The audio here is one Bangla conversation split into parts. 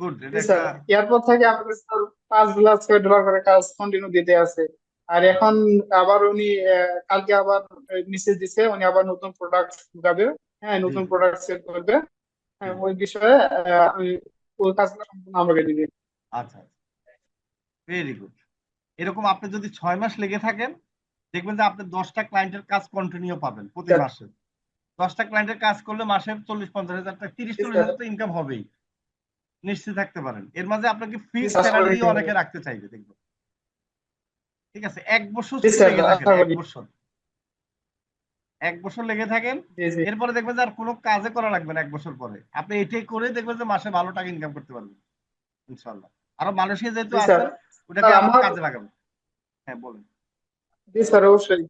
গুড এরপর থেকে আমাকে স্যার পাঁচ ডলার ছয় ডলার করে কাজ কন্টিনিউ দিতে আছে। আর এখন আবার উনি কালকে আবার মেসেজ দিছে উনি আবার নতুন প্রোডাক্ট ঢুকাবে। হ্যাঁ নতুন। প্রোডাক্ট সেল করবে। হ্যাঁ ওই বিষয়ে ওই কাজটা সম্পূর্ণ আমাকে দিবে। আচ্ছা ভেরি গুড এরকম আপনি যদি ছয় মাস লেগে থাকেন দেখবেন যে আপনি দশটা ক্লায়েন্টের কাজ কন্টিনিউ পাবেন প্রতি মাসে। দশটা ক্লায়েন্টের কাজ করলে মাসে চল্লিশ পঞ্চাশ হাজার টাকা তিরিশ চল্লিশ হাজার টাকা ইনকাম হবেই। নিশ্চিত থাকতে পারেন। এর মাঝে আপনাকে ফিক্স স্যালারি অনেকে রাখতে চাইবে দেখবেন। ঠিক আছে এক বছর লেগে থাকেন এক বছর। এক বছর লেগে থাকেন এরপরে দেখবেন যে আর কোনো কাজে করা লাগবে না এক বছর পরে। আপনি এটাই করে দেখবেন যে মাসে ভালো টাকা ইনকাম করতে পারবেন ইনশাল্লাহ আরও মানুষের যেহেতু স্যার। ওটাকে আমার কাজে লাগাবেন। হ্যাঁ বলুন। জি স্যার অবশ্যই।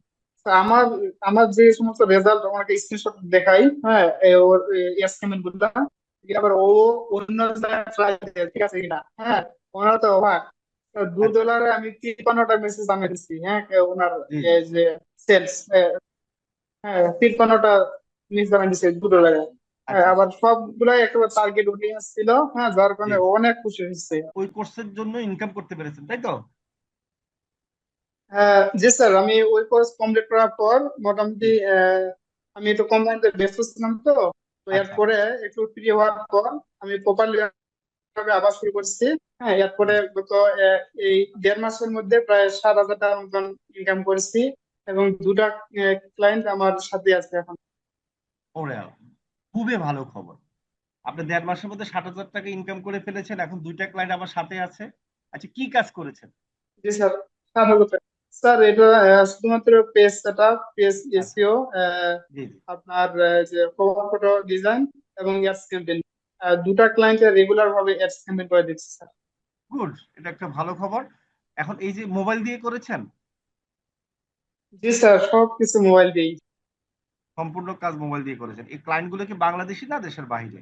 আমার আমার যে সমস্ত রেজাল্ট আমাকে স্ক্রিনশট দেখাই হ্যাঁ ওর এসএমএলগুলা। আবার ও অন্য ঠিক আছে কিনা? হ্যাঁ ওনার তো অবাক দু আচ্ছা। ডলারে আমি তিপ্পান্নটা মেসেজ হ্যাঁ ওনার যে সেলস হ্যাঁ তিপ্পান্নটা দু ডলারে হ্যাঁ আচ্ছা। আবার সবগুলাই একেবারে টার্গেট উঠে আসছিল হ্যাঁ যার কারণে অনেক খুশি হয়েছে ওই কোর্সের জন্য ইনকাম করতে পেরেছেন তাই তো? হ্যাঁ জি স্যার আমি ওই কোর্স কমপ্লিট করার পর মোটামুটি আমি একটু কোম্পানিতে ব্যস্ত ছিলাম তো তো আচ্ছা। এরপরে একটু ফ্রি হওয়ার পর আমি প্রপারলি আবার শুরু করছি। হ্যাঁ এরপরে গত এই দেড় মাসের মধ্যে প্রায় সাত হাজার টাকার মতন ইনকাম করেছি এবং দুটা ক্লায়েন্ট আমার সাথে আছে এখন। ওরে খুবই ভালো খবর। আপনি দেড় মাসের মধ্যে ষাট হাজার টাকা ইনকাম করে ফেলেছেন এখন দুইটা ক্লায়েন্ট আমার সাথে আছে। আচ্ছা কি কাজ করেছেন? জি স্যার সাত হাজার টাকা। স্যার এটা শুধুমাত্র পেজ সেট আপ পেজ জি জি। আপনার যে কভার ফটো ডিজাইন এবং অ্যাডস ক্যাম্পেইন দুটা ক্লায়েন্টের রেগুলার ভাবে অ্যাডস ক্যাম্পেইন করে দিচ্ছি স্যার। গুড এটা একটা ভালো খবর। এখন এই যে মোবাইল দিয়ে করেছেন? জি স্যার সব কিছু মোবাইল দিয়েই। সম্পূর্ণ কাজ মোবাইল দিয়ে করেছেন। এই ক্লায়েন্টগুলো কি বাংলাদেশি না দেশের বাইরে?